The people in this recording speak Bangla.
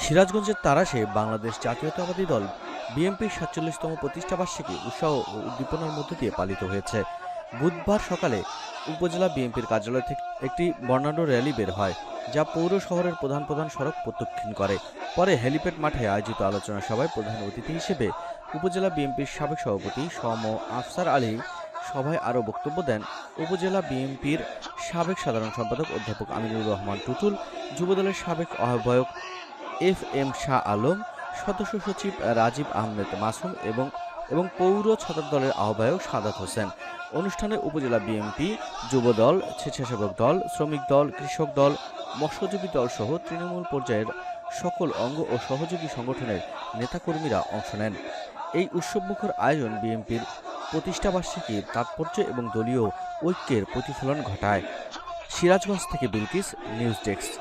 সিরাজগঞ্জের তারাশে বাংলাদেশ জাতীয়তাবাদী দল বিএনপির সাতচল্লিশতম প্রতিষ্ঠাবার্ষিকী উৎসাহ ও উদ্দীপনার মধ্য দিয়ে পালিত হয়েছে। বুধবার সকালে উপজেলা বিএনপির কার্যালয় থেকে একটি বর্ণাঢ্য র্যালি বের হয়, যা পৌর শহরের প্রধান প্রধান সড়ক প্রদক্ষিণ করে। পরে হেলিপ্যাড মাঠে আয়োজিত আলোচনা সভায় প্রধান অতিথি হিসেবে উপজেলা বিএনপির সাবেক সভাপতি সম আফসার আলী সভায় আরও বক্তব্য দেন উপজেলা বিএনপির সাবেক সাধারণ সম্পাদক অধ্যাপক আমিনুর রহমান টুটুল, যুবদলের সাবেক আহ্বায়ক এফ এম শাহ আলম, সদস্য সচিব রাজীব আহমেদ মাসুম এবং এবং পৌর ছাত্র দলের আহ্বায়ক সাদাত হোসেন। অনুষ্ঠানে উপজেলা বিএনপি যুবদল স্বেচ্ছাসেবক দল, শ্রমিক দল, কৃষক দল, মৎস্যজীবী দল সহ তৃণমূল পর্যায়ের সকল অঙ্গ ও সহযোগী সংগঠনের নেতাকর্মীরা অংশ নেন। এই উৎসবমুখর আয়োজন বিএনপির প্রতিষ্ঠাবার্ষিকীর তাৎপর্য এবং দলীয় ঐক্যের প্রতিফলন ঘটায়। সিরাজগঞ্জ থেকে বিলকিস, নিউজ ডেস্ক।